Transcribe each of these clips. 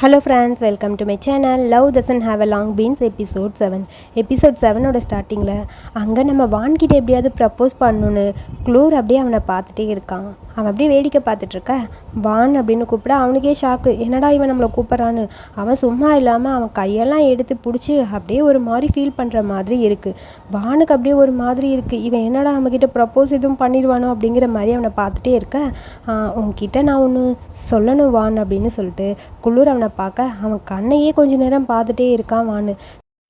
Hello friends welcome to my channel love dozen have a long beans episode seven episode செவனோட ஸ்டார்டிங்கில் அங்கே நம்ம வான்கிட்ட எப்படியாவது propose பண்ணணுன்னு க்ளூர் அப்படியே அவனை பார்த்துட்டே இருக்கான். அவன் அப்படியே வேடிக்கை பார்த்துட்ருக்க வான் அப்படின்னு கூப்பிட அவனுக்கே ஷாக்கு என்னடா இவன் நம்மளை கூப்பிட்றான்னு? அவன் சும்மா இல்லாமல் அவன் கையெல்லாம் எடுத்து பிடிச்சி அப்படியே ஒரு மாதிரி ஃபீல் பண்ணுற மாதிரி இருக்குது வானுக்கு அப்படியே ஒரு மாதிரி இருக்குது இவன் என்னடா நம்மக்கிட்ட ப்ரப்போஸ் எதுவும் பண்ணிடுவானோ அப்படிங்கிற மாதிரி அவனை பார்த்துட்டே இருக்க? உன்கிட்ட நான் ஒன்று சொல்லணும் வான் அப்படின்னு சொல்லிட்டு குளூர் அவனை பார்க்க அவன் கண்ணையே கொஞ்ச நேரம் பார்த்துட்டே இருக்கான் வானு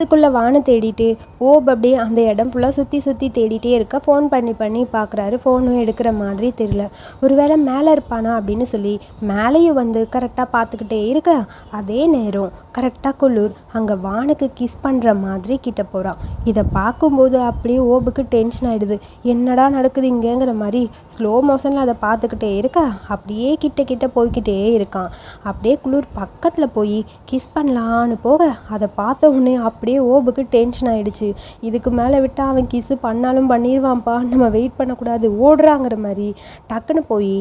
அதுக்குள்ளே வானை தேடிட்டு ஓப் அப்படியே அந்த இடம் ஃபுல்லாக சுற்றி சுற்றி தேடிட்டே இருக்க. ஃபோன் பண்ணி பண்ணி பார்க்குறாரு ஃபோனும் எடுக்கிற மாதிரி தெரியல. ஒருவேளை மேலே இருப்பானா அப்படின்னு சொல்லி மேலேயும் வந்து கரெக்டாக பார்த்துக்கிட்டே இருக்க. அதே நேரம் கரெக்டாக குளிர் அங்கே வானுக்கு கிஸ் பண்ணுற மாதிரி கிட்ட போகிறான் இதை பார்க்கும்போது அப்படியே ஓபுக்கு டென்ஷன் ஆகிடுது என்னடா நடக்குது இங்கேங்கிற மாதிரி ஸ்லோ மோஷனில் அதை பார்த்துக்கிட்டே இருக்க. அப்படியே கிட்ட கிட்ட போய்க்கிட்டே இருக்கான். அப்படியே குளிர் பக்கத்தில் போய் கிஸ் பண்ணலான்னு போக. அதை பார்த்த உடனே அப்படியே ஓபுக்கு டென்ஷன் ஆகிடுச்சு இதுக்கு மேலே விட்டால் அவன் கிஸ்ஸு பண்ணாலும் பண்ணிடுவான்ப்பா நம்ம வெயிட் பண்ணக்கூடாது. ஓடுறாங்கிற மாதிரி டக்குன்னு போய்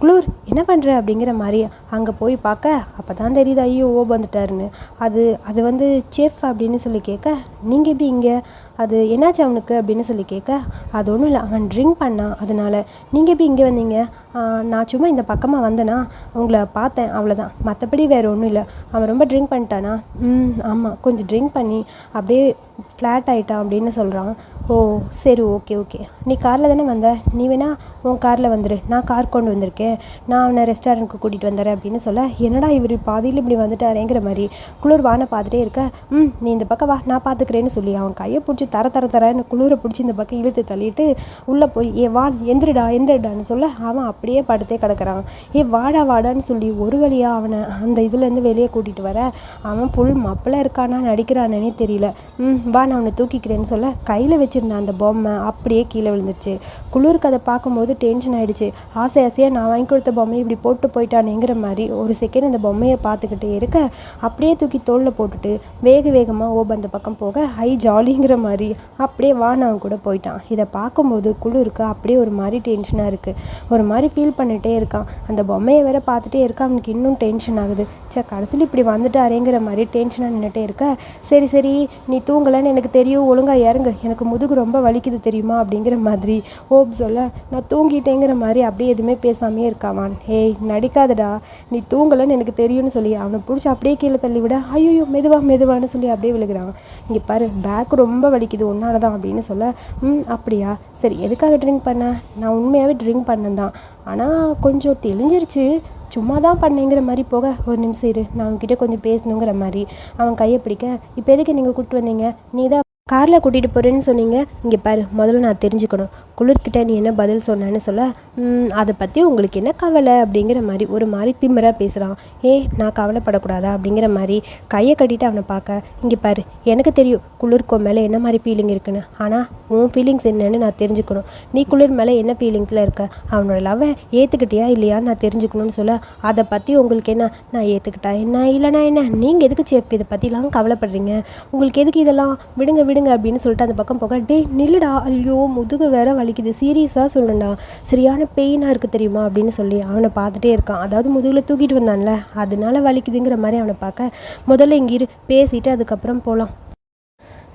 குளூர் என்ன பண்ணுற அப்படிங்கிற மாதிரி அங்கே போய் பார்க்க அப்போ தான் தெரியுது ஐயோ ஓப் வந்துட்டாருன்னு. அது அது வந்து செஃப் அப்படின்னு சொல்லி கேட்க நீங்கள் எப்படி இங்கே? அது என்னாச்சு அவனுக்கு அப்படின்னு சொல்லி கேட்க அது ஒன்றும் இல்லை அவன் ட்ரிங்க் பண்ணான் அதனால் நீங்கள் எப்படி இங்கே வந்தீங்க? நான் சும்மா இந்த பக்கமாக வந்தேனா உங்களை பார்த்தேன் அவ்வளோதான் மற்றபடி வேறு ஒன்றும் இல்லை. அவன் ரொம்ப ட்ரிங்க் பண்ணிட்டானா? ம் ஆமாம் கொஞ்சம் ட்ரிங்க் பண்ணி அப்படியே ஃப்ளாட் ஆயிட்டான் அப்படின்னு சொல்கிறான் ஓ சரி ஓகே ஓகே நீ காரில் தானே வந்த? நீ வேணா உன் காரில் வந்துடு நான் கார் கொண்டு வந்திருக்கேன். நான் அவனை ரெஸ்டாரண்ட்க்கு கூட்டிகிட்டு வந்துடுறேன் அப்படின்னு சொல்ல என்னடா இவர் பாதியில் இப்படி வந்துட்டாரேங்கிற மாதிரி. குளிர் வானை பார்த்துட்டே இருக்க. ம் நீ இந்த பக்கம் வா நான் பார்த்துக்கிறேன்னு சொல்லி அவன் கையை பிடிச்சி தர தர தரன்னு குளிரை பிடிச்சி இந்த பக்கம் இழுத்து தள்ளிட்டு உள்ளே போய் ஏ வான் எந்திரிடா எந்திரிடான்னு சொல்ல அவன் அப்படியே படுத்தே கிடக்குறான். ஏ வாடா வாடான்னு சொல்லி ஒரு வழியாக அவனை அந்த இதுலேருந்து வெளியே கூட்டிகிட்டு வர அவன் புல் மப்பில் இருக்கானா நடிக்கிறானே தெரியல. ம் வா நான் உன்னை தூக்கிக்கிறேன்னு சொல்ல கையில் வச்சுருந்த அந்த பொம்மை அப்படியே கீழே விழுந்துருச்சு. குளிருக்கு அதை பார்க்கும்போது டென்ஷன் ஆகிடுச்சு ஆசை ஆசையாக நான் வாங்கி கொடுத்த பொம்மையை இப்படி போட்டு போயிட்டானேங்கிற மாதிரி ஒரு செகண்ட் அந்த பொம்மையை பார்த்துக்கிட்டே இருக்க அப்படியே தூக்கி தோளில் போட்டுட்டு வேக வேகமாக ஓப் அந்த பக்கம் போக ஹை ஜாலிங்கிற மாதிரி. அப்படியே வானவன் கூட போயிட்டான். இதை பார்க்கும்போது குளிருக்கு அப்படியே ஒரு மாதிரி டென்ஷனாக இருக்குது ஒரு மாதிரி ஃபீல் பண்ணிகிட்டே இருக்கான். அந்த பொம்மையை வேற பார்த்துட்டே இருக்க அவனுக்கு இன்னும் டென்ஷன் ஆகுது. சே கடைசியில் இப்படி வந்துட்டாரேங்கிற மாதிரி டென்ஷனாக நின்றுட்டே இருக்க. சரி சரி நீ தூங்கலை தூங்கலைன்னு எனக்கு தெரியும். ஒழுங்காக இறங்கு எனக்கு முதுகு ரொம்ப வலிக்குது தெரியுமா? அப்படிங்கிற மாதிரி. ஹோப் சொல்ல நான் தூங்கிட்டேங்கிற மாதிரி அப்படியே எதுவுமே பேசாமே இருக்காவான். ஏய் நடிக்காதடா. நீ தூங்கலைன்னு எனக்கு தெரியும்னு சொல்லி அவனை பிடிச்சி அப்படியே கீழே தள்ளி விட ஐயோ மெதுவா மெதுவான்னு சொல்லி அப்படியே விழுகிறான். இங்கே பாரு பேக் ரொம்ப வலிக்குது. உன்னால தான். அப்படின்னு சொல்ல ம் அப்படியா? சரி எதுக்காக ட்ரிங்க் பண்ண? நான் உண்மையாகவே ட்ரிங்க் பண்ணேன் தான். ஆனால் கொஞ்சம் தெளிஞ்சிருச்சு. சும்மா தான் பண்ணேங்கிற மாதிரி போக ஒரு நிமிஷம் இரு. நான் உன்கிட்ட கொஞ்சம் பேசணுங்கிற மாதிரி. அவன் கையை பிடிக்க இப்போ எதுக்கு நீங்கள் கூப்பிட்டு வந்தீங்க? நீ தான் காரில் கூட்டிகிட்டு போகிறேன்னு சொன்னீங்க. இங்கே பாரு முதல்ல நான் தெரிஞ்சுக்கணும். குளிர்கிட்ட நீ என்ன பதில் சொன்னேன்னு சொல்ல? அதை பற்றி உங்களுக்கு என்ன கவலை? அப்படிங்கிற மாதிரி ஒரு மாதிரி திமிராக பேசுகிறான் ஏ நான் கவலைப்படக்கூடாதா? அப்படிங்கிற மாதிரி கையை கட்டிட்டு அவனை பார்க்க. இங்கே பாரு எனக்கு தெரியும் குளிர்க்கோ மேலே என்ன மாதிரி ஃபீலிங் இருக்குன்னு. ஆனால் உன் ஃபீலிங்ஸ் என்னன்னு நான் தெரிஞ்சுக்கணும். நீ குளிர் மேலே என்ன ஃபீலிங்ஸில் இருக்க? அவனோட லவ்வை ஏற்றுக்கிட்டியா இல்லையான்னு நான் தெரிஞ்சுக்கணும்னு சொல்ல. அதை பற்றி உங்களுக்கு என்ன? நான் ஏற்றுக்கிட்டா என்ன? இல்லைனா என்ன? நீங்கள் எதுக்கு சேப் இதை பற்றிலாம் கவலைப்படுறீங்க? உங்களுக்கு எதுக்கு இதெல்லாம்? விடுங்க விடுங்க. அப்படின்னு சொல்லிட்டு அந்த பக்கம் போக டே நில்லுடா ஐயோ முதுகு வேற வலிக்குது சீரியஸாக சொல்லுண்டா சரியான பெயினாக இருக்குது தெரியுமா? அப்படின்னு சொல்லி அவனை பார்த்துட்டே இருக்கான். அதாவது முதுகில் தூக்கிட்டு வந்தான்ல அதனால வலிக்குதுங்கிற மாதிரி அவனை பார்க்க முதல்ல இங்கே இரு பேசிட்டு அதுக்கப்புறம் போகலாம்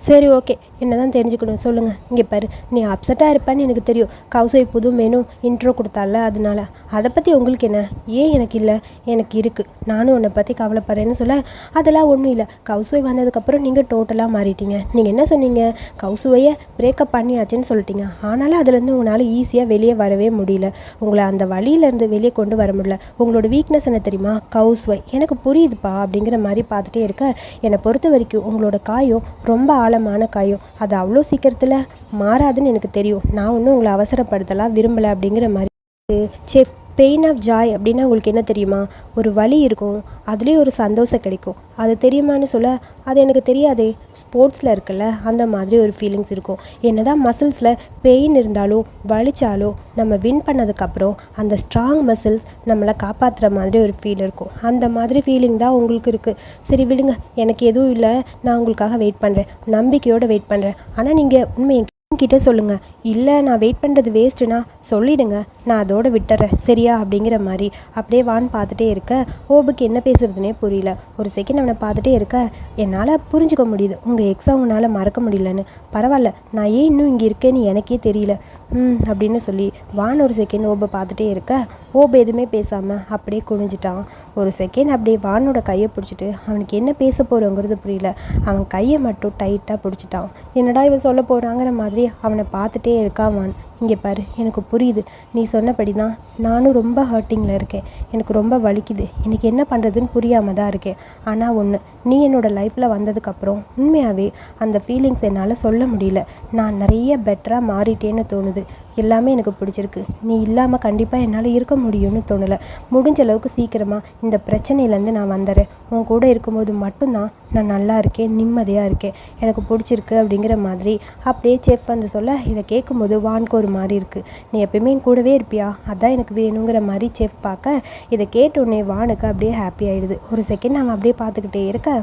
சரி ஓகே. என்ன தான் தெரிஞ்சுக்கணும். சொல்லுங்கள் இங்கே பாரு. நீ அப்செட்டாக இருப்பான்னு எனக்கு தெரியும். கௌசை புது மெனு இன்ட்ரோ கொடுத்தால அதனால. அதை பற்றி உங்களுக்கு என்ன? ஏன் எனக்கு இல்லை? எனக்கு இருக்குது நானும் உன்னை பற்றி கவலைப்படுறேன்னு சொல்ல அதெல்லாம் ஒன்றும் இல்லை. கௌசுவை வந்ததுக்கப்புறம் நீங்கள் டோட்டலாக மாறிட்டீங்க. நீங்கள் என்ன சொன்னீங்க? கௌசுவையை பிரேக்கப் பண்ணியாச்சுன்னு சொல்லிட்டீங்க. ஆனாலும் அதுலேருந்து உங்களால் ஈஸியாக வெளியே வரவே முடியல. உங்களை அந்த வழியிலேருந்து வெளியே கொண்டு வர முடியல. உங்களோட வீக்னஸ் என்ன தெரியுமா? கௌஸ்வை எனக்கு புரியுதுப்பா அப்படிங்கிற மாதிரி பார்த்துட்டே இருக்க. என்னை பொறுத்த வரைக்கும் உங்களோட காயம் ரொம்ப ஆழமான காயம். அது அவ்வளோ சீக்கிரத்தில் மாறாதுன்னு எனக்கு தெரியும். நான் ஒன்றும் உங்களை அவசரப்படுத்தலாம் விரும்பலை அப்படிங்கிற மாதிரி செஃப் பெயின் ஆஃப் ஜாய் அப்படின்னா உங்களுக்கு என்ன தெரியுமா? ஒரு வழி இருக்கும் அதுலேயும் ஒரு சந்தோஷம் கிடைக்கும். அது தெரியுமான்னு சொல்ல அது எனக்கு தெரியாதே. ஸ்போர்ட்ஸில் இருக்குல்ல அந்த மாதிரி ஒரு ஃபீலிங்ஸ் இருக்கும். என்ன தான் மசில்ஸில் பெயின் இருந்தாலும் வலிச்சாலும் நம்ம வின் பண்ணதுக்கப்புறம் அந்த ஸ்ட்ராங் மசில்ஸ் நம்மளை காப்பாற்றுற மாதிரி ஒரு ஃபீல் இருக்கும். அந்த மாதிரி ஃபீலிங் தான் உங்களுக்கு இருக்குது சரி விடுங்க. எனக்கு எதுவும் இல்லை. நான் உங்களுக்காக வெயிட் பண்ணுறேன் நம்பிக்கையோடு வெயிட் பண்ணுறேன் ஆனால் நீங்கள் உண்மையை கிட்டே சொல்லுங்கள் இல்லை நான் வெயிட் பண்ணுறது வேஸ்ட்டுனா சொல்லிடுங்க. நான் அதோடு விட்டுறேன். சரியா? அப்படிங்கிற மாதிரி. அப்படியே வான் பார்த்துட்டே இருக்க. ஓபுக்கு என்ன பேசுறதுனே புரியல. ஒரு செகண்ட் அவனை பார்த்துட்டே இருக்க. என்னால் புரிஞ்சுக்க முடியுது. உங்கள் எக்ஸாம் உன்னால் மறக்க முடியலன்னு. பரவாயில்ல. நான் ஏன் இன்னும் இங்கே இருக்கேன்னு எனக்கே தெரியல. ம் அப்படின்னு சொல்லி வான் ஒரு செகண்ட் ஓபை பார்த்துட்டே இருக்க. ஓபு எதுவுமே பேசாமல் அப்படியே குனிஞ்சிட்டான். ஒரு செகண்ட் அப்படியே வானோட கையை பிடிச்சிட்டு அவனுக்கு என்ன பேச போகிறோங்கிறது புரியல. அவன் கையை மட்டும் டைட்டாக பிடிச்சிட்டான். என்னடா இவன் சொல்ல போகிறாங்கிற மாதிரி அவனை பார்த்துட்டே இருக்கான் வான். இங்கே பாரு எனக்கு புரியுது. நீ சொன்னபடி தான் நானும் ரொம்ப ஹர்ட்டிங்கில் இருக்கேன். எனக்கு ரொம்ப வலிக்குது. எனக்கு என்ன பண்ணுறதுன்னு புரியாமல் தான் இருக்கேன். ஆனால் ஒன்று நீ என்னோடய லைஃப்பில் வந்ததுக்கப்புறம் உண்மையாகவே அந்த ஃபீலிங்ஸ் என்னால் சொல்ல முடியல. நான் நிறைய பெட்டராக மாறிட்டேன்னு தோணுது. எல்லாமே எனக்கு பிடிச்சிருக்கு. நீ இல்லாமல் கண்டிப்பாக என்னால் இருக்க முடியும்னு தோணலை. முடிஞ்ச அளவுக்கு சீக்கிரமாக இந்த பிரச்சனையிலேருந்து நான் வந்துடுறேன் உன் கூட இருக்கும்போது மட்டும்தான் நான் நல்லா இருக்கேன் நிம்மதியாக இருக்கேன். எனக்கு பிடிச்சிருக்கு அப்படிங்கிற மாதிரி அப்படியே செஃப் வந்து சொல்ல இதை கேட்கும்போது வான்க்கு ஒரு மாதிரி இருக்குது நீ எப்பயுமே என் கூடவே இருப்பியா? அதான் எனக்கு வேணுங்கிற மாதிரி செஃப் பார்க்க இதை கேட்டோடனே வானுக்கு அப்படியே ஹாப்பி ஆகிடுது ஒரு செகண்ட் அவன் அப்படியே பார்த்துக்கிட்டே இருக்க.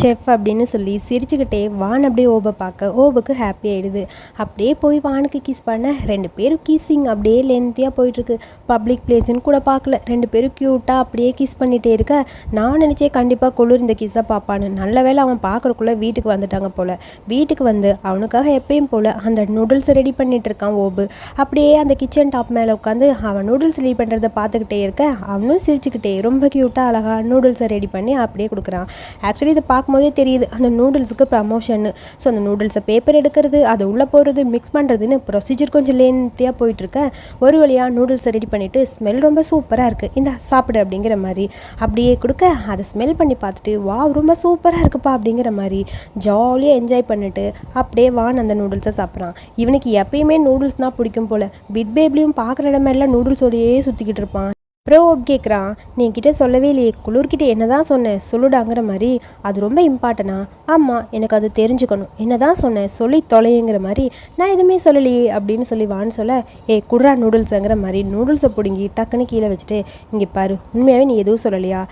செஃப் அப்படின்னு சொல்லி சிரிச்சுக்கிட்டே வான் அப்படியே ஓபை பார்க்க ஓபுக்கு ஹாப்பி ஆகிடுது அப்படியே போய் வானுக்கு கிஸ் பண்ண ரெண்டு பேரும் கீஸிங் அப்படியே லென்த்தியாக போயிட்டுருக்கு. பப்ளிக் பிளேஸ்ன்னு கூட பார்க்கல. ரெண்டு பேரும் க்யூட்டாக அப்படியே கிஸ் பண்ணிகிட்டே இருக்க. நான் நினச்சே கண்டிப்பாக குளிர் இந்த கிஸ்ஸை பார்ப்பான்னு. நல்ல வேலை அவன் பார்க்குறக்குள்ளே வீட்டுக்கு வந்துட்டாங்க போல். வீட்டுக்கு வந்து அவனுக்காக எப்பயும் போல் அந்த நூடுல்ஸ் ரெடி பண்ணிகிட்டு இருக்கான் ஓபு அப்படியே அந்த கிச்சன் டாப் மேலே உட்காந்து அவன் நூடுல்ஸ் ரெடி பண்ணுறத பார்த்துக்கிட்டே இருக்க. அவனும் சிரிச்சுக்கிட்டே ரொம்ப க்யூட்டாக அழகாக நூடுல்ஸை ரெடி பண்ணி அப்படியே கொடுக்குறான். ஆக்சுவலி இதை பார்க்கும்போதே தெரியுது அந்த நூடுல்ஸுக்கு ப்ரமோஷன்னு ஸோ அந்த நூடுல்ஸை பேப்பர் எடுக்கிறது அதை உள்ளே போடுறது மிக்ஸ் பண்ணுறதுன்னு ப்ரொசீஜர் கொஞ்சம் லேந்தியாக போயிட்டுருக்க. ஒரு வழியாக நூடுல்ஸை ரெடி பண்ணிவிட்டு ஸ்மெல் ரொம்ப சூப்பராக இருக்குது இந்த சாப்பிடு அப்படிங்கிற மாதிரி. அப்படியே கொடுக்க அதை ஸ்மெல் பண்ணி பார்த்துட்டு வா ரொம்ப சூப்பராக இருக்குப்பா அப்படிங்கிற மாதிரி ஜாலியாக என்ஜாய் பண்ணிட்டு அப்படியே வான் அந்த நூடுல்ஸை சாப்பிட்றான். இவனுக்கு எப்பயுமே நூடுல்ஸ்னால் பிடிக்கும் போல். பிட் பேபிலையும் பார்க்குற இடமெல்லாம் நூடுல்ஸோடையே சுற்றிக்கிட்டு இருப்பான். அப்புறம் கேட்குறான் நீ கிட்டே சொல்லவே இல்லையே குளிர்கிட்ட என்ன தான் சொன்னேன் சொல்லுடாங்கிற மாதிரி அது ரொம்ப இம்பார்ட்டனா ஆமாம் எனக்கு அது தெரிஞ்சுக்கணும். என்ன தான் சொன்னேன் சொல்லி தொலைங்கிற மாதிரி நான் எதுவுமே சொல்லலையே அப்படின்னு சொல்லி வான்னு சொல்ல ஏ குட்ரா நூடுல்ஸுங்கிற மாதிரி நூடுல்ஸை பிடுங்கி டக்குன்னு கீழே வச்சுட்டு இங்கே பாரு உண்மையாகவே நீ எதுவும் சொல்லலையா?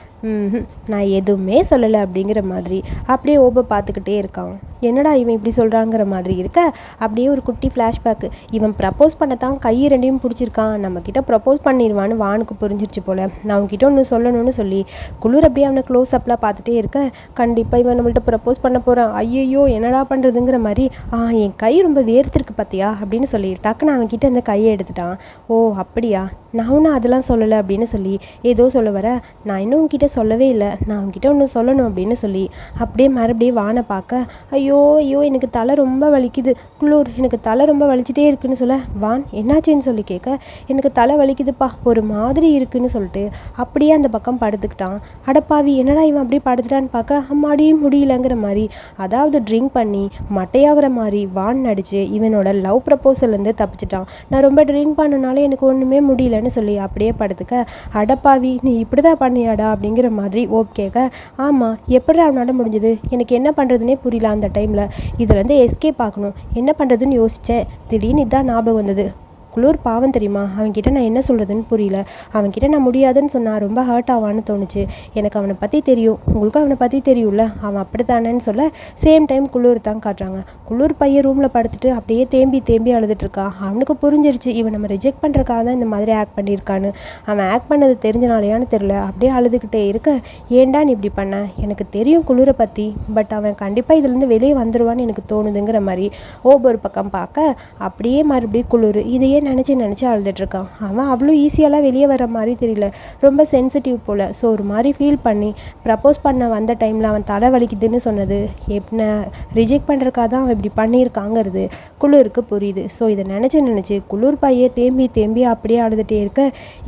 நான் எதுவுமே சொல்லலை அப்படிங்கிற மாதிரி. அப்படியே ஓபை பார்த்துக்கிட்டே இருக்கான். என்னடா இவன் இப்படி சொல்கிறாங்கிற மாதிரி இருக்க? அப்படியே ஒரு குட்டி ஃப்ளாஷ்பேக்கு இவன் ப்ரப்போஸ் பண்ணத்தான் கை ரெண்டையும் பிடிச்சிருக்கான். நம்மக்கிட்ட ப்ரப்போஸ் பண்ணிடுவான்னு வானுக்கு புரிஞ்சிருச்சு போல். நான் அவன்கிட்ட ஒன்று சொல்லணும்னு சொல்லி குளிர் அப்படியே அவனை க்ளோஸ் அப்லாம் பார்த்துட்டே இருக்க. கண்டிப்பாக இவன் நம்மள்ட்ட ப்ரப்போஸ் பண்ண போகிறான் ஐயையோ என்னடா பண்ணுறதுங்கிற மாதிரி ஆ என் கை ரொம்ப வேர்த்திருக்கு பார்த்தியா அப்படின்னு சொல்லி டக்குன்னு அவன்கிட்ட அந்த கையை எடுத்துட்டான். ஓ அப்படியா? நான் ஒன்றும் அதெல்லாம் சொல்லலை அப்படின்னு சொல்லி ஏதோ சொல்ல வர நான் இன்னும் உங்ககிட்ட சொல்லவே இல்லை. நான் உங்ககிட்ட ஒன்று சொல்லணும் அப்படின்னு சொல்லி அப்படியே மறுபடியும் வானை பார்க்க ஐயோ ஐயோ எனக்கு தலை ரொம்ப வலிக்குது. குளூர் எனக்கு தலை ரொம்ப வலிச்சிட்டே இருக்குன்னு சொல்ல வான் என்னாச்சுன்னு சொல்லி கேட்க எனக்கு தலை வலிக்குதுப்பா ஒரு மாதிரி இருக்குன்னு சொல்லிட்டு அப்படியே அந்த பக்கம் படுத்துக்கிட்டான். அடப்பாவி என்னடா இவன் அப்படியே படுத்துட்டான்னு பார்க்க அம்மாடியே முடியலங்கிற மாதிரி அதாவது ட்ரிங்க் பண்ணி மட்டையாகிற மாதிரி வான் நடிச்சு இவனோட லவ் ப்ரப்போசல்லேருந்து தப்பிச்சிட்டான். நான் ரொம்ப ட்ரிங்க் பண்ணனால எனக்கு ஒன்றுமே முடியல. முடியலன்னு சொல்லி அப்படியே படுத்துக்க அடப்பாவி நீ இப்படி தான் பண்ணியாடா? அப்படிங்கிற மாதிரி ஓப் கேட்க ஆமாம் எப்படி அவனால் முடிஞ்சது? எனக்கு என்ன பண்ணுறதுனே புரியல அந்த டைமில் இதுலேருந்து எஸ்கேப் ஆகணும். என்ன பண்ணுறதுன்னு யோசித்தேன் திடீர்னு இதான் ஞாபகம் வந்தது. குளிர் பாவம் தெரியுமா? அவன்கிட்ட நான் என்ன சொல்கிறதுன்னு புரியல. அவன்கிட்ட நான் முடியாதுன்னு சொன்னால் ரொம்ப ஹர்ட் ஆவான்னு தோணுச்சு. எனக்கு அவனை பற்றி தெரியும். உங்களுக்கும் அவனை பற்றி தெரியும்ல. அவன் அப்படித்தானேன்னு சொல்ல சேம் டைம் குளிர் தான் காட்டுறாங்க. குளிர் பையன் ரூமில் படுத்துட்டு அப்படியே தேம்பி தேம்பி அழுதுட்டுருக்கான் அவனுக்கு புரிஞ்சிருச்சு. இவன் நம்ம ரிஜெக்ட் பண்ணுறக்காக தான் இந்த மாதிரி ஆக்ட் பண்ணியிருக்கான்னு. அவன் ஆக்ட் பண்ணது தெரிஞ்சனாலையான்னு தெரில அப்படியே அழுதுகிட்டே இருக்க. ஏண்டா நீ இப்படி பண்ண? எனக்கு தெரியும் குளிரை பற்றி பட் அவன் கண்டிப்பாக இதுலேருந்து வெளியே வந்துடுவான்னு எனக்கு தோணுதுங்கிற மாதிரி. ஒவ்வொரு பக்கம் பார்க்க அப்படியே மறுபடியும் குளிர். இதையே நினச்சி நினச்சி அழுதுட்ருக்கான் அவன் அவ்வளோ ஈஸியாலாம் வெளியே வர மாதிரி தெரியல. ரொம்ப சென்சிட்டிவ் போல். ஸோ ஒரு மாதிரி ஃபீல் பண்ணி ப்ரப்போஸ் பண்ண வந்த டைமில் அவன் தலை வலிக்குதுன்னு சொன்னது என்ன ரிஜெக்ட் பண்ணுறக்காக தான் அவன் இப்படி பண்ணியிருக்காங்கிறது குளிருக்கு புரியுது. ஸோ இதை நினச்சி நினச்சி குளிர் பையே தேம்பி தேம்பி அப்படியே அழுதுகிட்டே இருக்க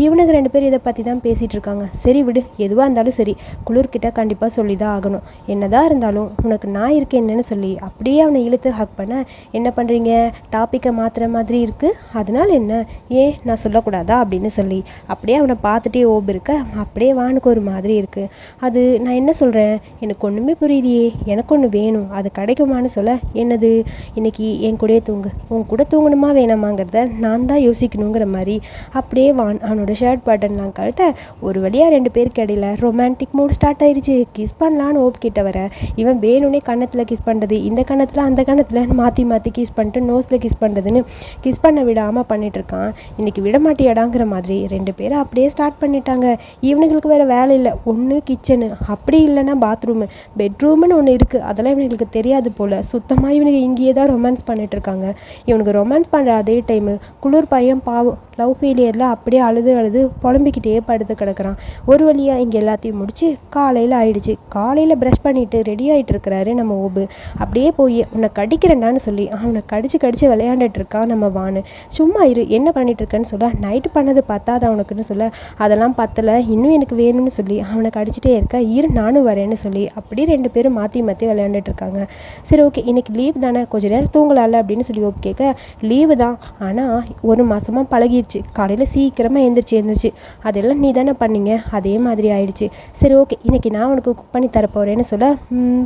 இவனுக்கு ரெண்டு பேர் இதை பற்றி தான் பேசிகிட்டு இருக்காங்க. சரி விடு எதுவாக இருந்தாலும் சரி குளிர்கிட்ட கண்டிப்பாக சொல்லி தான் ஆகணும். என்னதான் இருந்தாலும் உனக்கு நான் இருக்கேன் என்னன்னு சொல்லி அப்படியே அவனை இழுத்து ஹக் பண்ண என்ன பண்ணுறீங்க டாப்பிக்கை மாற்றுற மாதிரி இருக்குது அதனால் என்ன? ஏன் நான் சொல்லக்கூடாதா? அப்படின்னு சொல்லி. அப்படியே அவனை பார்த்துட்டே ஓப் இருக்க அப்படியே வானுக்கு ஒரு மாதிரி இருக்குது அது நான் என்ன சொல்கிறேன் எனக்கு ஒன்றுமே புரியலையே. எனக்கு ஒன்று வேணும். அது கிடைக்குமான்னு சொல்ல என்னது? இன்றைக்கி என் கூடயே தூங்கு. உன் கூட தூங்கணுமா வேணாமாங்கிறத நான் தான் யோசிக்கணுங்கிற மாதிரி. அப்படியே வான் அவனோட ஷர்ட் பட்டன்லாம் கழட்ட ஒரு வழியாக ரெண்டு பேருக்கு இடையில ரொமான்டிக் மூட் ஸ்டார்ட் ஆயிடுச்சு கிஸ் பண்ணலான்னு ஓப் கிட்ட வர இவன் வேணும்னே கன்னத்தில் கிஸ் பண்ணுறது இந்த கன்னத்தில் அந்த கன்னத்தில் மாற்றி மாற்றி கிஸ் பண்ணிட்டு நோஸில் கிஸ் பண்ணுறதுன்னு கிஸ் பண்ண விடாமல் பண்ணிகிட்ருக்கான் இன்றைக்கி விட மாட்டியாடாங்கிற மாதிரி ரெண்டு பேரும் அப்படியே ஸ்டார்ட் பண்ணிட்டாங்க. இவனுங்களுக்கு வேறு வேலை இல்லை. ஒன்று கிச்சனு அப்படி இல்லைன்னா பாத்ரூமு பெட்ரூம்னு ஒன்று இருக்குது அதெல்லாம் இவனுங்களுக்கு தெரியாது போல். சுத்தமாக இவனுக்கு இங்கேயே தான் ரொமான்ஸ் பண்ணிகிட்ருக்காங்க இவனுக்கு ரொமான்ஸ் பண்ணுற அதே டைமு குளிர் பையன் பாவம் லவ் ஃபெயிலியரில் அப்படியே அழுது அழுது புலம்பிக்கிட்டே படுத்து கிடக்குறான். ஒரு வழியாக இங்கே எல்லாத்தையும் முடிச்சு காலையில் ஆயிடுச்சு. காலையில் ப்ரஷ் பண்ணிவிட்டு ரெடி ஆகிட்டு இருக்கிறாரு நம்ம ஓபு. அப்படியே போய் உன்னை கடிக்கிறேன்டான்னு சொல்லி அவனை கடிச்சு கடிச்சு விளையாண்டுட்டு இருக்கான் நம்ம வானு. சும்மா இரு என்ன பண்ணிட்டு இருக்கேன்னு சொல்ல நைட்டு பண்ணது பத்தாது அவனுக்குன்னு சொல்ல அதெல்லாம் பத்தலை இன்னும் எனக்கு வேணும்னு சொல்லி அவனை கடிச்சிட்டே இருக்க இரு நானும் வரேன்னு சொல்லி அப்படியே ரெண்டு பேரும் மாற்றி மாற்றி விளையாண்டுட்டு இருக்காங்க. சரி ஓகே இன்னைக்கு லீவ் தானே? கொஞ்ச நேரம் தூங்கலாம்ல? அப்படின்னு சொல்லி ஓப் கேட்க லீவு தான். ஆனால் ஒரு மாதமாக பழகி ஆயிடுச்சு காலையில் சீக்கிரமாக எழுந்திரிச்சு எழுந்திரிச்சு அதெல்லாம் நீ தானே பண்ணீங்க. அதே மாதிரி ஆயிடுச்சு. சரி ஓகே. இன்றைக்கி நான் உனக்கு குக் பண்ணி தரப்போகிறேன்னு சொல்ல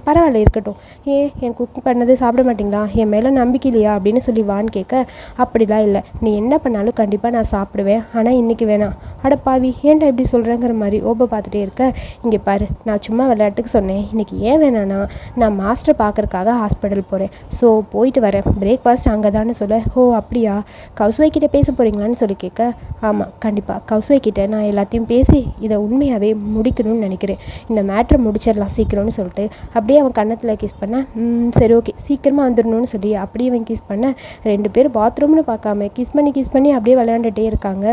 பரவாயில்ல இருக்கட்டும். ஏன் என் குக் பண்ணது சாப்பிட மாட்டிங்களா? என் மேலே நம்பிக்கை இல்லையா? அப்படின்னு சொல்லி வான்னு கேட்க அப்படிலாம் இல்லை. நீ என்ன பண்ணாலும் கண்டிப்பாக நான் சாப்பிடுவேன். ஆனால் இன்றைக்கி வேணாம். அட பாவி ஏன்டா இப்படி சொல்கிறேங்கிற மாதிரி ஓப பார்த்துட்டே இருக்க? இங்கே பாரு நான் சும்மா விளையாட்டுக்கு சொன்னேன். இன்றைக்கி ஏன் வேணான்னா நான் மாஸ்டர் பார்க்கறக்காக ஹாஸ்பிட்டல் போகிறேன் ஸோ போயிட்டு வரேன். பிரேக்ஃபாஸ்ட் அங்கே தானே சொல்ல ஓ அப்படியா? கௌஸ்வை கிட்டே பேச போகிறீங்களான்னு சொல்லி கேட்க ஆமாம் கண்டிப்பாக கௌஸ்வை கிட்டே நான் எல்லாத்தையும் பேசி இதை உண்மையாகவே முடிக்கணும்னு நினைக்கிறேன். இந்த மேட்ரை முடிச்சிடலாம் சீக்கிரம்னு சொல்லிட்டு. அப்படியே அவன் கன்னத்தில் கிஸ் பண்ண "ம், சரி ஓகே சீக்கிரமாக வந்துடணும்னு சொல்லி அப்படியே அவன் கிஸ் பண்ண ரெண்டு பேரும் பாத்ரூம்னு பார்க்காம கிஸ் பண்ணி கிஸ் பண்ணி அப்படியே விளையாண்டுட்டே இருக்காங்க.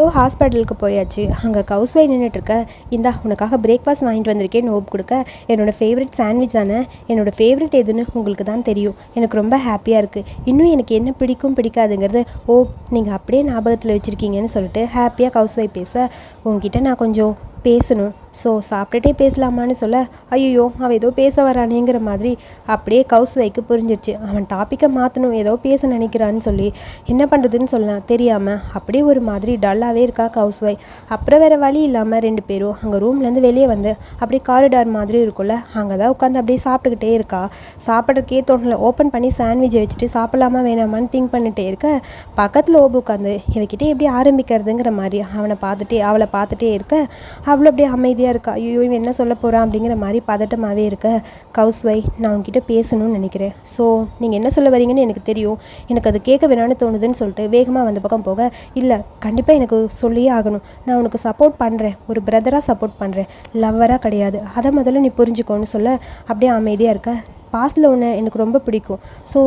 ஸோ ஹாஸ்பிட்டலுக்கு போயாச்சு. அங்கே கவுஸ் வை நின்றுட்டுருக்க இந்தா உனக்காக பிரேக்ஃபாஸ்ட் வாங்கிட்டு வந்திருக்கேன் நோப் கொடுக்க. என்னோட ஃபேவரட் சாண்ட்விச் தானே? என்னோட ஃபேவரட் எதுன்னு உங்களுக்கு தான் தெரியும். எனக்கு ரொம்ப ஹாப்பியாக இருக்குது இன்னும் எனக்கு என்ன பிடிக்கும் பிடிக்காதுங்கிறது ஓ நீங்கள் அப்படியே ஞாபகத்தில் வச்சுருக்கீங்கன்னு சொல்லிட்டு ஹாப்பியாக கவுஸ் வை பேச. உங்ககிட்ட நான் கொஞ்சம் பேசணும். ஸோ சாப்பிட்டுட்டே பேசலாமான்னு சொல்ல ஐயோ அவன் ஏதோ பேச வரானேங்கிற மாதிரி அப்படியே கவுஸ்வைக்கு புரிஞ்சிருச்சு. அவன் டாப்பிக்கை மாற்றணும் ஏதோ பேச நினைக்கிறான்னு சொல்லி என்ன பண்ணுறதுன்னு சொல்லலாம் தெரியாமல் அப்படியே ஒரு மாதிரி டல்லாகவே இருக்கா கவுஸ்வை அப்புறம் வேறு வழி இல்லாமல் ரெண்டு பேரும் அங்கே ரூம்லேருந்து வெளியே வந்து அப்படியே காரிடார் மாதிரி இருக்கும்ல அங்கே தான் உட்காந்து அப்படியே சாப்பிட்டுக்கிட்டே இருக்கா. சாப்பிட்றக்கே தோணல. ஓப்பன் பண்ணி சாண்ட்விச்சை வச்சுட்டு சாப்பிடலாமா வேணாமான்னு திங்க் பண்ணிட்டே இருக்க. பக்கத்தில் ஓபு உட்காந்து இவகிட்ட எப்படி ஆரம்பிக்கிறதுங்கிற மாதிரி அவனை பார்த்துட்டே அவளை பார்த்துட்டே இருக்க. அவ்வளோ அப்படியே அமைதியாக இருக்கா? ஐயோ இவன் என்ன சொல்ல போகிறான் அப்படிங்கிற மாதிரி பதட்டமாகவே இருக்க கவுஸ் வை நான் உங்ககிட்ட பேசணும்னு நினைக்கிறேன். ஸோ நீங்கள் என்ன சொல்ல வரீங்கன்னு எனக்கு தெரியும். எனக்கு அது கேட்க வேணாம்னு தோணுதுன்னு சொல்லிட்டு வேகமாக வந்த பக்கம் போக இல்லை கண்டிப்பாக எனக்கு சொல்லியே ஆகணும். நான் உனக்கு சப்போர்ட் பண்ணுறேன் ஒரு பிரதராக சப்போர்ட் பண்ணுறேன் லவ்வராக கிடையாது. அதை முதல்ல நீ புரிஞ்சுக்கோன்னு சொல்ல அப்படியே அமைதியாக இருக்க. பாஸ்டில் ஒன்று எனக்கு ரொம்ப பிடிக்கும். ஸோ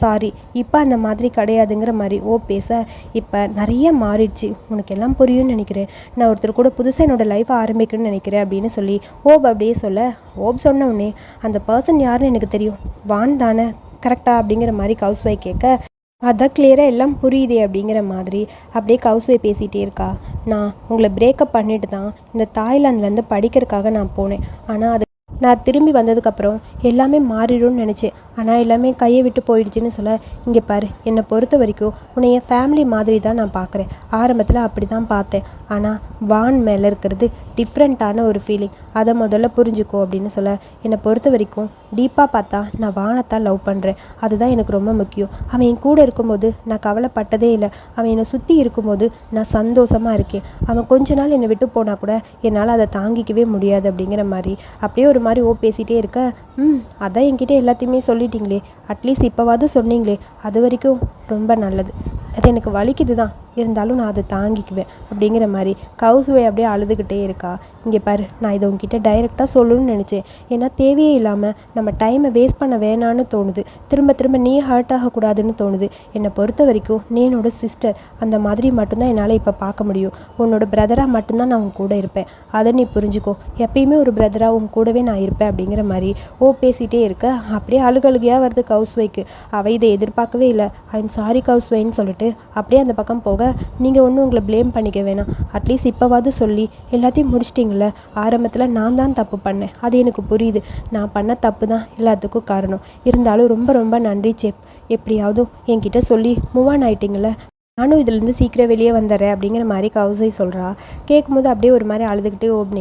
சாரி இப்போ அந்த மாதிரி கிடையாதுங்கிற மாதிரி ஓ பேச இப்போ நிறைய மாறிடுச்சு. உனக்கு எல்லாம் புரியும்னு நினைக்கிறேன். நான் ஒருத்தர் கூட புதுசாக என்னோடய லைஃப்பை ஆரம்பிக்கணும்னு நினைக்கிறேன் அப்படின்னு சொல்லி ஓப் அப்படியே சொல்ல ஓப் சொன்ன உடனே அந்த பர்சன் யாருன்னு எனக்கு தெரியும். வான் தானே கரெக்டா அப்படிங்கிற மாதிரி கவுஸ்வை கேட்க அதான் கிளியராக எல்லாம் புரியுதே அப்படிங்கிற மாதிரி அப்படியே கவுஸ்வை பேசிகிட்டே இருக்கா. நான் உங்களை பிரேக்கப் பண்ணிட்டு தான் இந்த தாய்லாந்துலேருந்து படிக்கிறதுக்காக நான் போனேன். ஆனால் அது நான் திரும்பி வந்ததுக்கப்புறம் எல்லாமே மாறிடும்னு நினச்சேன். ஆனால் எல்லாமே கையை விட்டு போயிடுச்சுன்னு சொல்ல இங்கே பாரு என்னை பொறுத்த வரைக்கும் உன்னை என் ஃபேமிலி மாதிரி தான் நான் பார்க்குறேன் ஆரம்பத்தில் அப்படி தான் பார்த்தேன். ஆனால் வான் மேலே இருக்கிறது டிஃப்ரெண்ட்டான ஒரு ஃபீலிங் அதை முதல்ல புரிஞ்சுக்கோ அப்படின்னு சொல்ல என்னை பொறுத்த வரைக்கும் டீப்பாக பார்த்தா நான் வானத்தான் லவ் பண்ணுறேன் அதுதான் எனக்கு ரொம்ப முக்கியம். அவன் என் கூட இருக்கும்போது நான் கவலைப்பட்டதே இல்லை. அவன் என்னை சுற்றி இருக்கும்போது நான் சந்தோஷமாக இருக்கேன். அவன் கொஞ்ச நாள் என்னை விட்டு போனால் கூட என்னால் அதை தாங்கிக்கவே முடியாது அப்படிங்கிற மாதிரி. அப்படியே ஒரு மாதிரி ஓ பேசிகிட்டே இருக்க? ம் அதான் என்கிட்ட எல்லாத்தையுமே சொல்லிட்டீங்களே. அட்லீஸ்ட் இப்போவாவது சொன்னீங்களே. அது வரைக்கும் ரொம்ப நல்லது. அது எனக்கு வலிக்குது தான் இருந்தாலும் நான் அதை தாங்கிக்குவேன் அப்படிங்கிற மாதிரி கவுசுவை அப்படியே அழுதுகிட்டே இருக்கா. இங்கே பாரு நான் இதை உங்ககிட்ட டைரெக்டாக சொல்லணும்னு நினச்சேன். ஏன்னா தேவையே இல்லாமல் நம்ம டைமை வேஸ்ட் பண்ண வேணான்னு தோணுது. திரும்ப திரும்ப நீ ஹர்ட் ஆகக்கூடாதுன்னு தோணுது. என்னை பொறுத்த வரைக்கும் நீ என்னோட சிஸ்டர் அந்த மாதிரி மட்டும்தான் என்னால் இப்போ பார்க்க முடியும். உன்னோட பிரதராக மட்டும்தான் நான் உன் கூட இருப்பேன். அதை நீ புரிஞ்சுக்கோ. எப்பயுமே ஒரு பிரதராக உன் கூடவே நான் இருப்பேன் அப்படிங்கிற மாதிரி ஓ பேசிகிட்டே இருக்க. அப்படியே அழுகழுகையாக வருது கவுஸ்வைக்கு அவள் இதை எதிர்பார்க்கவே இல்லை. ஐ எம் சாரி கவுஸ்வைன்னு சொல்லிட்டு. அப்படியே அந்த பக்கம் போக நீங்கள் ஒன்றும் உங்களை ப்ளேம் பண்ணிக்க வேணாம். அட்லீஸ்ட் இப்போவாவது சொல்லி எல்லாத்தையும் முடிச்சிட்டிங்கள ஆரம்பத்தில் நான் தான் தப்பு பண்ணேன். அது எனக்கு புரியுது. நான் பண்ண தப்பு தான் எல்லாத்துக்கும் காரணம். இருந்தாலும் ரொம்ப ரொம்ப நன்றி செப். எப்படியாவது என்கிட்ட சொல்லி மூவ் ஆன் ஆயிட்டீங்களே நானும் இதுலேருந்து சீக்கிரம் வெளியே வந்துடுறேன் அப்படிங்கிற மாதிரி கவுசை சொல்கிறா கேட்கும்போது அப்படியே ஒரு மாதிரி அழுதுகிட்டே ஓப்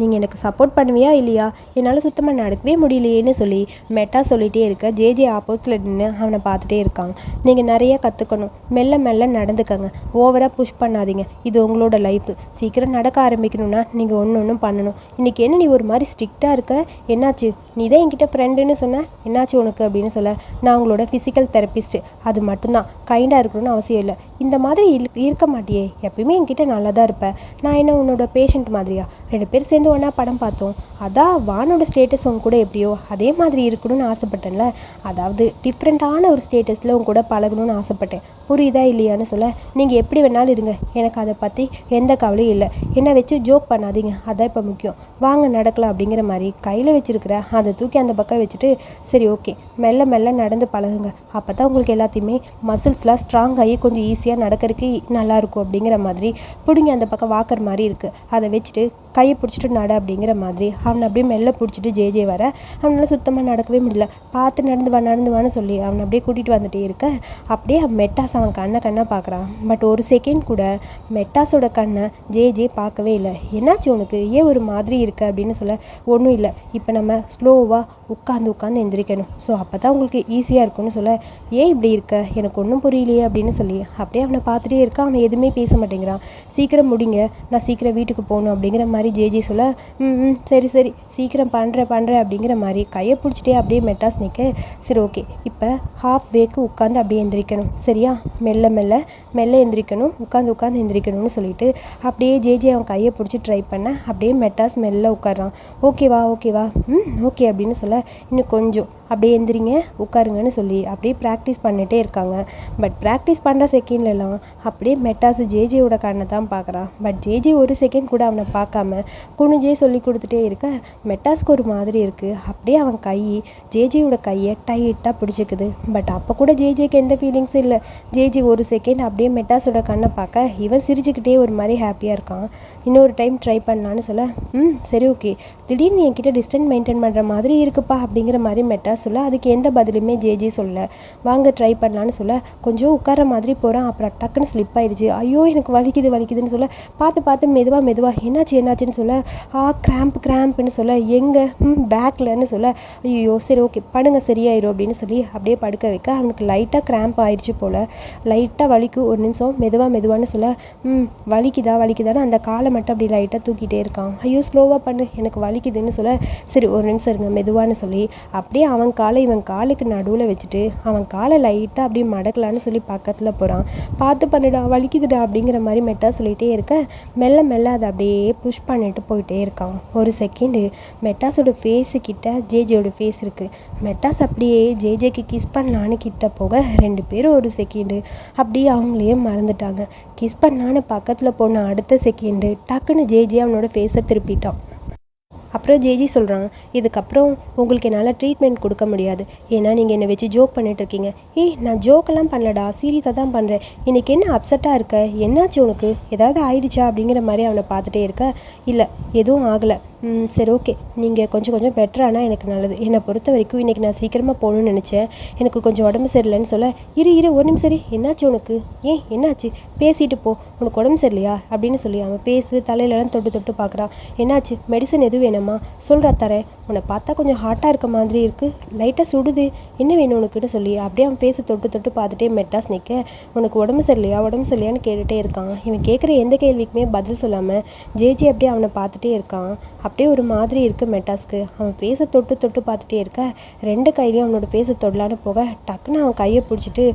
நீங்கள் எனக்கு சப்போர்ட் பண்ணுவியா இல்லையா? என்னால் சுத்தமாக நடக்கவே முடியலையேன்னு சொல்லி மெட்டா சொல்லிகிட்டே இருக்க. ஜேஜே ஆப்போசிட்டில் நின்று அவனை பார்த்துட்டே இருக்காங்க. நீங்கள் நிறைய கற்றுக்கணும் மெல்ல மெல்ல நடந்துக்கங்க. ஓவராக புஷ் பண்ணாதீங்க. இது உங்களோட லைஃப் சீக்கிரம் நடக்க ஆரம்பிக்கணும்னா நீங்கள் ஒன்று ஒன்றும் பண்ணணும். இன்றைக்கி என்ன நீ ஒரு மாதிரி ஸ்ட்ரிக்டாக இருக்க? என்னாச்சு? நீ தான் என்கிட்ட ஃப்ரெண்டுன்னு சொன்ன? என்னாச்சு உனக்கு? அப்படின்னு சொல்ல நான் உங்களோட ஃபிசிக்கல் தெரப்பிஸ்ட்டு அது மட்டும்தான். கைண்டாக இருக்கணும்னு அவசியம் இல்லை. இந்த மாதிரி இருக்க மாட்டியே. எப்பயுமே என்கிட்ட நல்லா தான் இருப்பேன் நான் என்ன உன்னோட பேஷண்ட் மாதிரியா? ரெண்டு பேர் சேர்ந்து ஒன்றா படம் பார்த்தோம். அதான் வானோட ஸ்டேட்டஸ் உங்க கூட எப்படியோ அதே மாதிரி இருக்கணும்னு ஆசைப்பட்டேன்ல. அதாவது டிஃப்ரெண்ட்டான ஒரு ஸ்டேட்டஸில் உங்க கூட பழகணும்னு ஆசைப்பட்டேன். புரியுதா இல்லையான்னு சொல்ல நீங்கள் எப்படி வேணாலும் இருங்க. எனக்கு அதை பற்றி எந்த கவலையும் இல்லை. என்னை வச்சு ஜோக் பண்ணாதீங்க. அதான் இப்போ முக்கியம். வாங்க நடக்கலாம். அப்படிங்கிற மாதிரி கையில் வச்சுருக்கிற அதை தூக்கி அந்த பக்கம் வச்சுட்டு சரி ஓகே. மெல்ல மெல்ல நடந்து பழகுங்க. அப்போ தான் உங்களுக்கு எல்லாத்தையுமே மசில்ஸ்லாம் ஸ்ட்ராங் ஆகி கொஞ்சம் ஈஸியாக நடக்கிறதுக்கு நல்லாயிருக்கும் அப்படிங்கிற மாதிரி பிடிங்க அந்த பக்கம் வாக்கர் மாதிரி இருக்குது அதை வச்சுட்டு கையை பிடிச்சிட்டு நட அப்படிங்கிற மாதிரி அவனை அப்படியே மெல்ல பிடிச்சிட்டு ஜே ஜே வர அவனால் சுத்தமாக நடக்கவே முடியல. பார்த்து நடந்து வா நடந்து வான்னு சொல்லி அவனை அப்படியே கூட்டிகிட்டு வந்துட்டே இருக்க. அப்படியே மெட்டாஸ் மெட்டாஸ் அவன் கண்ணை கண்ணை பார்க்குறான். பட் ஒரு செகண்ட் கூட மெட்டாஸோட கண்ணை ஜே ஜே பார்க்கவே இல்லை. என்னாச்சு உனக்கு? ஏன் ஒரு மாதிரி இருக்கு அப்படின்னு சொல்ல ஒன்றும் இல்லை. இப்போ நம்ம ஸ்லோவாக உட்காந்து உட்காந்து எந்திரிக்கணும். ஸோ அப்போ தான் உங்களுக்கு ஈஸியாக இருக்கும்னு சொல்ல ஏன் இப்படி இருக்க? எனக்கு ஒன்றும் புரியலையே அப்படின்னு சொல்லி அப்படியே அவனை பார்த்துட்டே இருக்க. அவன் எதுவுமே பேச மாட்டேங்கிறான். சீக்கிரம் முடிங்க. நான் சீக்கிரம் வீட்டுக்கு போகணும் அப்படிங்கிற மாதிரி ஜேஜே சொல்ல ம் சரி சரி. சீக்கிரம் பண்ணுறேன் பண்ணுறேன் அப்படிங்கிற மாதிரி கையை பிடிச்சிட்டே அப்படியே மெட்டாஸ் நிற்க சரி ஓகே இப்போ ஹாஃப் வேக்கு உட்காந்து அப்படியே எந்திரிக்கணும். சரியா? மெல்ல மெல்ல மெல்ல எந்திரிக்கணும் உட்காந்து உட்காந்து எந்திரிக்கணும்னு சொல்லிட்டு அப்படியே ஜேஜே அவன் கையை பிடிச்சி ட்ரை பண்ண அப்படியே மெட்டாஸ் மெல்ல உட்காடுறான் ஓகேவா ஓகேவா? ம் ஓகே அப்படின்னு சொல்ல இன்னும் கொஞ்சம். அப்படியே எந்திரிங்க உட்காருங்கன்னு சொல்லி அப்படியே ப்ராக்டிஸ் பண்ணிகிட்டே இருக்காங்க. பட் ப்ராக்டிஸ் பண்ணுற செகண்ட்லலாம் அப்படியே மெட்டாஸ் ஜேஜேவோட கண்ணை தான் பார்க்குறான் பட் ஜேஜே ஒரு செகண்ட் கூட அவனை பார்க்காம குனிஞ்சே சொல்லி கொடுத்துட்டே இருக்க. மெட்டாஸ்க்கு ஒரு மாதிரி இருக்குது அப்படியே அவன் கை ஜேஜேவோட கையை டைட்டாக பிடிச்சிக்குது. பட் அப்போ கூட ஜேஜேக்கு எந்த ஃபீலிங்ஸும் இல்லை. ஜேஜே ஒரு செகண்ட் அப்படியே மெட்டாஸோட கண்ணை பார்க்க இவன் சிரிச்சுக்கிட்டே ஒரு மாதிரி ஹாப்பியாக இருக்கான். இன்னொரு டைம் ட்ரை பண்ணலான்னு சொல்ல ம் சரி ஓகே திடீர்னு என்கிட்ட டிஸ்டன்ஸ் மெயின்டைன் பண்ணுற மாதிரி இருக்குப்பா அப்படிங்கிற மாதிரி மெட்டாஸ் சொல்ல அதுக்கு எந்த பதிலுமே ஜேஜி சொல்ல. வாங்க ட்ரை பண்ணலான்னு சொல்ல. கொஞ்சம் உட்கார மாதிரி போகிறான் அப்புறம் டக்குன்னு ஸ்லிப் ஆயிடுச்சு. ஐயோ எனக்கு வலிக்குது வலிக்குதுன்னு சொல்ல. பார்த்து பார்த்து மெதுவாக மெதுவாக என்னாச்சு என்னாச்சுன்னு சொல்ல. ஆ கிராம்ப் கிராம்ப்னு சொல்ல. எங்கே? ம் பேக்லன்னு சொல்ல. ஐயோ சரி ஓகே படுங்க சரியாயிரும் அப்படின்னு சொல்லி அப்படியே படுக்க வைக்க அவனுக்கு லைட்டாக கிராம்ப் ஆயிடுச்சு போல். லைட்டாக வலிக்கு ஒரு நிமிஷம் மெதுவாக மெதுவான்னு சொல்ல. ம் வலிக்குதா வலிக்குதான்னு அந்த காலை மட்டும் அப்படி லைட்டாக தூக்கிட்டே இருக்கான். ஐயோ ஸ்லோவாக பண்ணு எனக்கு வலிக்குதுன்னு சொல்ல. சரி ஒரு நிமிஷம் இருங்க மெதுவான்னு சொல்லி அப்படியே அவன் அவன் காலை இவன் காலுக்கு நடுவில் வச்சுட்டு அவன் காலை லைட்டாக அப்படியே மடக்கலான்னு சொல்லி பக்கத்தில் போகிறான் பார்த்து பண்ணுடா வலிக்குதுடா அப்படிங்கிற மாதிரி மெட்டா சொல்லிகிட்டே இருக்க மெல்ல மெல்ல அதை அப்படியே புஷ் பண்ணிட்டு போயிட்டே இருக்கான். ஒரு செகண்டு மெட்டாஸோட ஃபேஸு கிட்ட ஜேஜேயோட ஃபேஸ் இருக்குது மெட்டாஸ் அப்படியே ஜேஜேக்கு கிஸ் பண்ணலான்னு கிட்ட போக ரெண்டு பேரும் ஒரு செகண்டு அப்படியே அவங்களையே மறந்துட்டாங்க. கிஸ் பண்ணலான்னு பக்கத்தில் போன அடுத்த செகண்டு டக்குன்னு ஜேஜே அவனோட ஃபேஸை திருப்பிட்டான். அப்புறம் ஜேஜி சொல்கிறாங்க இதுக்கப்புறம் உங்களுக்கு என்னால் ட்ரீட்மெண்ட் கொடுக்க முடியாது. ஏன்னா நீங்கள் என்னை வச்சு ஜோக் பண்ணிகிட்ருக்கீங்க ஏய் நான் ஜோக்கெல்லாம் பண்ணலடா சீரியஸாக தான் பண்ணுறேன் இன்றைக்கி என்ன அப்செட்டாக இருக்க? என்னாச்சு உனக்கு? ஏதாவது ஆயிடுச்சா? அப்படிங்கிற மாதிரி அவனை பார்த்துட்டே இருக்க. இல்லை எதுவும் ஆகலை. ம் சரி ஓகே. நீங்கள் கொஞ்சம் கொஞ்சம் பெட்டரானா எனக்கு நல்லது. என்னை பொறுத்த வரைக்கும் இன்றைக்கி நான் சீக்கிரமாக போகணும்னு நினச்சேன். எனக்கு கொஞ்சம் உடம்பு சரியில்லைன்னு சொல்ல இரு இரு ஒரு நிமிஷம் சரி என்னாச்சு உனக்கு? ஏன் என்னாச்சு? பேசிட்டு போ. உனக்கு உடம்பு சரியில்லையா? அப்படின்னு சொல்லி அவன் பேசு தலையிலலாம் தொட்டு தொட்டு பார்க்குறான் என்னாச்சு? மெடிசன் எதுவும் வேணும்? சொல்கிறா தரேன் உன்னை பார்த்தா கொஞ்சம் ஹாட்டாக இருக்க மாதிரி இருக்குது லைட்டாக சுடுது. என்ன வேணும் உனக்குன்னு சொல்லி? அப்படியே அவன் பேச தொட்டு தொட்டு பார்த்துட்டே மெட்டாஸ் நிற்க உனக்கு உடம்பு சரியில்லையா? உடம்பு சரியில்லையான்னு கேட்டுகிட்டே இருக்கான். இவன் கேட்குற எந்த கேள்விக்குமே பதில் சொல்லாமல் ஜேஜே அப்படியே அவனை பார்த்துட்டே இருக்கான். அப்படியே ஒரு மாதிரி இருக்குது மெட்டாஸ்க்கு. அவன் பேச தொட்டு தொட்டு பார்த்துட்டே இருக்க. ரெண்டு கையிலையும் அவனோட பேச தொடலான்னு போக டக்குன்னு அவன் கையை பிடிச்சிட்டு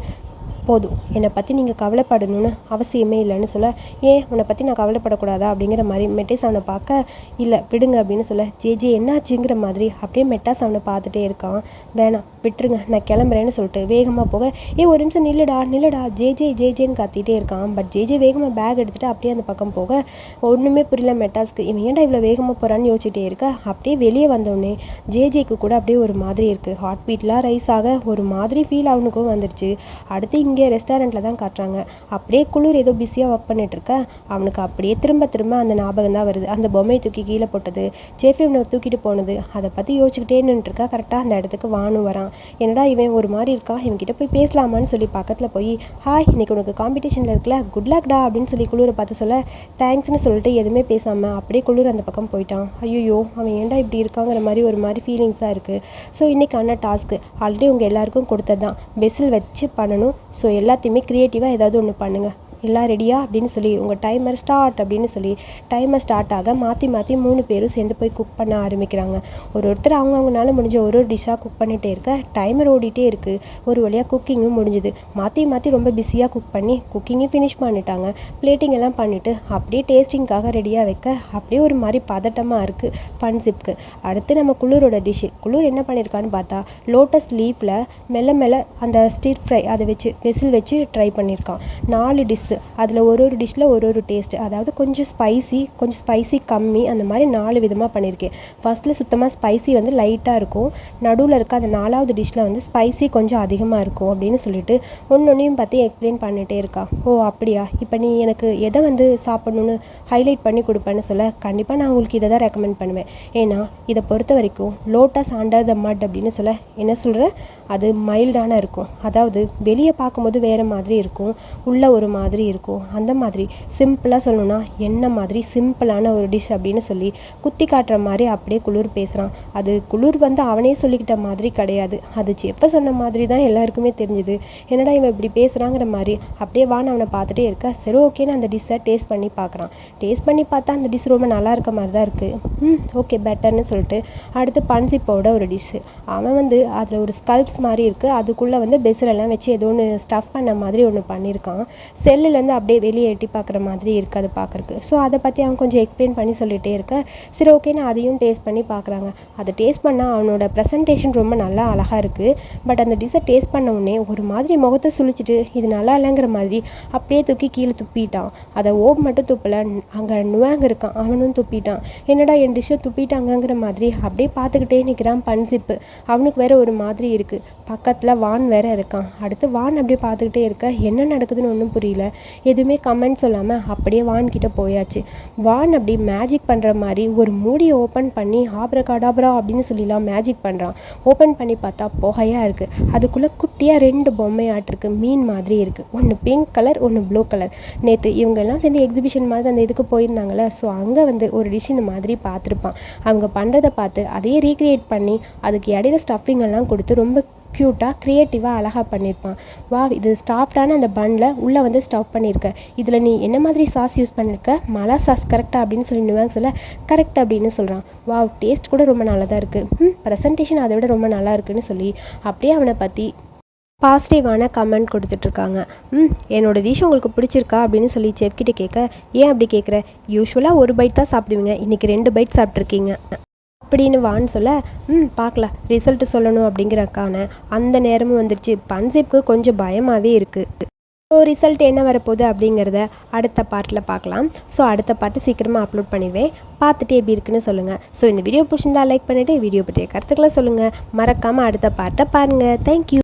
போதும். என்னை பற்றி நீங்கள் கவலைப்படணும்னு அவசியமே இல்லைன்னு சொல்ல ஏன் உன்னை பற்றி நான் கவலைப்படக்கூடாதா? அப்படிங்கிற மாதிரி மெட்டேஸ் அவனை பார்க்க இல்லை விடுங்க அப்படின்னு சொல்ல ஜே ஜே என்னாச்சுங்கிற மாதிரி அப்படியே மெட்டாஸ் அவனை பார்த்துட்டே இருக்கான். வேணாம் விட்டுருங்க நான் கிளம்புறேன்னு சொல்லிட்டு வேகமாக போக ஏ ஒரு நிமிஷம் நில்லுடா நில்லுடா ஜே ஜே ஜே ஜேன்னு கத்திட்டே இருக்கான். பட் ஜே ஜே வேகமாக பேக் எடுத்துகிட்டு அப்படியே அந்த பக்கம் போக ஒன்றுமே புரியல மெட்டாஸ்க்கு இவன் ஏன்டா இவ்வளோ வேகமாக போகிறான்னு யோசிச்சுட்டே இருக்க? அப்படியே வெளியே வந்தோடனே ஜேஜேக்கு கூட அப்படியே ஒரு மாதிரி இருக்குது ஹார்ட் பீட்லாம் ரைஸ் ஆக ஒரு மாதிரி ஃபீல் அவனுக்கும் வந்துடுச்சு அடுத்து இங்கே இங்கே ரெஸ்டாரண்ட்டில் தான் காட்டுறாங்க. அப்படியே குளிர் ஏதோ பிஸியாக ஒர்க் பண்ணிகிட்ருக்க அவனுக்கு அப்படியே திரும்ப திரும்ப அந்த ஞாபகம் தான் வருது. அந்த பொம்மையை தூக்கி கீழே போட்டது ஜேஃபி இவனை தூக்கிட்டு போனது. அதை பற்றி யோசிச்சுக்கிட்டே நின்றுருக்கா கரெக்டாக அந்த இடத்துக்கு வானு வரான். என்னடா இவன் ஒரு மாதிரி இருக்கா? இவன்கிட்ட போய் பேசலாமான்னு சொல்லி பக்கத்தில் போய் ஹாய் இன்னைக்கு உனக்கு காம்படிஷனில் இருக்குல்ல? குட் லக்டா அப்படின்னு சொல்லி குளிரை பார்த்து சொல்ல தேங்க்ஸ்னு சொல்லிட்டு எதுவுமே பேசாமல் அப்படியே குளிர் அந்த பக்கம் போயிட்டான். ஐயோ அவன் ஏன்டா இப்படி இருக்காங்கிற மாதிரி ஒரு மாதிரி ஃபீலிங்ஸாக இருக்குது ஸோ இன்றைக்கான டாஸ்க்கு ஆல்ரெடி உங்கள் எல்லாருக்கும் கொடுத்தது தான் பெஸில் வச்சு பண்ணணும். ஸோ எல்லாத்தையுமே க்ரியேட்டிவாக ஏதாவது ஒன்று பண்ணுங்கள் எல்லாம் ரெடியா அப்படின்னு சொல்லி உங்கள் டைமர் ஸ்டார்ட் அப்படின்னு சொல்லி டைமர் ஸ்டார்ட் ஆக மாற்றி மாற்றி மூணு பேரும் சேர்ந்து போய் குக் பண்ண ஆரம்பிக்கிறாங்க. ஒரு ஒருத்தர் அவங்கவுங்கனால முடிஞ்ச ஒரு ஒரு டிஷ்ஷாக குக் பண்ணிகிட்டே இருக்க டைமர் ஓடிட்டே இருக்குது ஒரு வழியாக குக்கிங்கும் முடிஞ்சுது. மாற்றி மாற்றி ரொம்ப பிஸியாக குக் பண்ணி குக்கிங்கும் ஃபினிஷ் பண்ணிட்டாங்க. பிளேட்டிங் எல்லாம் பண்ணிவிட்டு அப்படியே டேஸ்டிங்காக ரெடியாக வைக்க அப்படியே ஒரு மாதிரி பதட்டமாக இருக்குது பன்சிப்க்கு அடுத்து நம்ம குளிரோட டிஷ்ஷு குளிர் என்ன பண்ணியிருக்கான்னு பார்த்தா லோட்டஸ் லீஃபில் மெல்ல மெல்ல அந்த ஸ்டீர் ஃப்ரை அதை வச்சு வெசில் வச்சு ட்ரை பண்ணியிருக்கான் நாலு டிஷ் டிஷ்ஷு அதில் ஒரு ஒரு டிஷ்ஷில் ஒரு ஒரு டேஸ்ட் அதாவது கொஞ்சம் ஸ்பைசி கொஞ்சம் ஸ்பைசி கம்மி அந்த மாதிரி நாலு விதமாக பண்ணியிருக்கேன் ஃபஸ்ட்டில் சுத்தமாக ஸ்பைசி வந்து லைட்டாக இருக்கும். நடுவில் இருக்க அந்த நாலாவது டிஷ்ஷில் வந்து ஸ்பைசி கொஞ்சம் அதிகமாக இருக்கும் அப்படின்னு சொல்லிட்டு ஒன்று ஒன்றையும் பற்றி எக்ஸ்பிளைன் பண்ணிகிட்டே இருக்கா. ஓ அப்படியா? இப்போ நீ எனக்கு எதை வந்து சாப்பிட்ணுன்னு ஹைலைட் பண்ணி கொடுப்பேன்னு சொல்ல கண்டிப்பாக நான் உங்களுக்கு இதை தான் ரெக்கமெண்ட் பண்ணுவேன். ஏன்னா இதை பொறுத்த வரைக்கும் லோட்டஸ் அண்டர் த மட் அப்படின்னு சொல்ல என்ன சொல்கிற அது மைல்டான இருக்கும். அதாவது வெளியே பார்க்கும்போது வேறு மாதிரி இருக்கும். உள்ளே ஒரு மாதிரி இருக்கும். அந்த மாதிரி சிம்பிளாக சொல்லணும்னா என்ன மாதிரி சிம்பிளான ஒரு டிஷ் அப்படின்னு சொல்லி குத்தி காட்டுற மாதிரி அப்படியே குளிர் பேசுகிறான் அது குளிர் வந்து அவனே சொல்லிக்கிட்ட மாதிரி கிடையாது. அது செப்ப சொன்ன மாதிரி தான் எல்லாருக்குமே தெரிஞ்சுது. என்னடா இவன் இப்படி பேசுகிறாங்கிற மாதிரி அப்படியே வான்னு அவனை பார்த்துட்டே இருக்க சரி ஓகேன்னு அந்த டிஷ்ஷை டேஸ்ட் பண்ணி பார்க்குறான். டேஸ்ட் பண்ணி பார்த்தா அந்த டிஷ் ரொம்ப நல்லா இருக்க மாதிரி தான் இருக்குது ம் ஓகே பெட்டர்னு சொல்லிட்டு அடுத்து பன்சிப்போட ஒரு டிஷ்ஷு அவன் வந்து அதில் ஒரு ஸ்கல்ப்ஸ் மாதிரி இருக்குது அதுக்குள்ளே வந்து பெசரெல்லாம் வச்சு ஏதோ ஒன்று ஸ்டஃப் பண்ண மாதிரி ஒன்று பண்ணியிருக்கான். செல்லு செல்லுலேருந்து அப்படியே வெளியே எட்டி பார்க்குற மாதிரி இருக்குது அது பார்க்குறக்கு ஸோ அதை பற்றி அவன் கொஞ்சம் எக்ஸ்பிளைன் பண்ணி சொல்லிகிட்டே இருக்க. சரி ஓகேன்னு அதையும் டேஸ்ட் பண்ணி பார்க்குறாங்க. அதை டேஸ்ட் பண்ணால் அவனோட ப்ரெசன்டேஷன் ரொம்ப நல்லா அழகாக இருக்குது பட் அந்த டிஷ்ஷை டேஸ்ட் பண்ண உடனே ஒரு மாதிரி முகத்தை சுழிச்சிட்டு இது நல்லா இல்லைங்கிற மாதிரி அப்படியே தூக்கி கீழே துப்பிட்டான். அதை ஓப் மட்டும் துப்பலை அங்கே நுவாங்க இருக்கான் அவனும் துப்பிட்டான். என்னடா என் டிஷ்ஷை துப்பிட்டாங்கங்கிற மாதிரி அப்படியே பார்த்துக்கிட்டே நிற்கிறான் பன்சிப்பு. அவனுக்கு வேறு ஒரு மாதிரி இருக்குது பக்கத்தில் வான் வேற இருக்கான். அடுத்து வான் அப்படியே பார்த்துக்கிட்டே இருக்க. என்ன நடக்குதுன்னு ஒன்றும் புரியல. எதுவுமே கமெண்ட் சொல்லாமல் அப்படியே வான்கிட்ட போயாச்சு. வான் அப்படி மேஜிக் பண்ணுற மாதிரி ஒரு மூடியை ஓப்பன் பண்ணி ஆப்ரா கடாப்ரா அப்படின்னு சொல்லிலாம் மேஜிக் பண்ணுறான் ஓப்பன் பண்ணி பார்த்தா புகையாக இருக்குது அதுக்குள்ளே குட்டியாக ரெண்டு பொம்மையாட்டிருக்கு மீன் மாதிரி இருக்குது ஒன்று பிங்க் கலர் ஒன்று ப்ளூ கலர் நேற்று இவங்கெல்லாம் சேர்ந்து எக்ஸிபிஷன் மாதிரி அந்த இதுக்கு போயிருந்தாங்களே ஸோ அங்கே வந்து ஒரு டிஷ் இந்த மாதிரி பார்த்துருப்பான். அவங்க பண்ணுறதை பார்த்து அதையே ரீக்ரியேட் பண்ணி அதுக்கு இடையில ஸ்டஃபிங் எல்லாம் கொடுத்து ரொம்ப க்யூட்டாக க்ரியேட்டிவாக அழகாக பண்ணியிருப்பான் வா இது ஸ்டாப்டான அந்த பன்னில் உள்ளே வந்து ஸ்டவ் பண்ணியிருக்க இதில் நீ என்ன மாதிரி சாஸ் யூஸ் பண்ணியிருக்க மலா சாஸ் கரெக்டாக அப்படின்னு சொல்லி நிவாங்க சொல்ல கரெக்ட் அப்படின்னு சொல்கிறான் வா டேஸ்ட் கூட ரொம்ப நல்லா தான் இருக்குது ம் ப்ரெசன்டேஷன் அதை விட ரொம்ப நல்லா இருக்குன்னு சொல்லி அப்படியே அவனை பற்றி பாசிட்டிவான கமெண்ட் கொடுத்துட்ருக்காங்க ம் என்னோடய டிஷ் உங்களுக்கு பிடிச்சிருக்கா அப்படின்னு சொல்லி செஃப்கிட்ட கேட்க ஏன் அப்படி கேட்குற யூஸ்வலாக ஒரு பைட் தான் சாப்பிடுவீங்க. இன்றைக்கி ரெண்டு பைட் சாப்பிட்ருக்கீங்க அப்படின்னு வான்னு சொல்ல ம் பார்க்கலாம் ரிசல்ட் சொல்லணும் அப்படிங்கிறக்கான அந்த நேரமும் வந்துடுச்சு பன்சிப்க்கு கொஞ்சம் பயமாகவே இருக்குது ஸோ ரிசல்ட் என்ன வரப்போகுது அப்படிங்கிறத அடுத்த பார்ட்டில் பார்க்கலாம். ஸோ அடுத்த பாட்டு சீக்கிரமாக அப்லோட் பண்ணிடுவேன். பார்த்துட்டு எப்படி இருக்குன்னு சொல்லுங்கள் ஸோ இந்த வீடியோ பிடிச்சிருந்தா லைக் பண்ணிவிட்டு வீடியோ பற்றிய கருத்துக்களை சொல்லுங்கள் மறக்காமல் அடுத்த பாட்டை பாருங்கள் தேங்க்யூ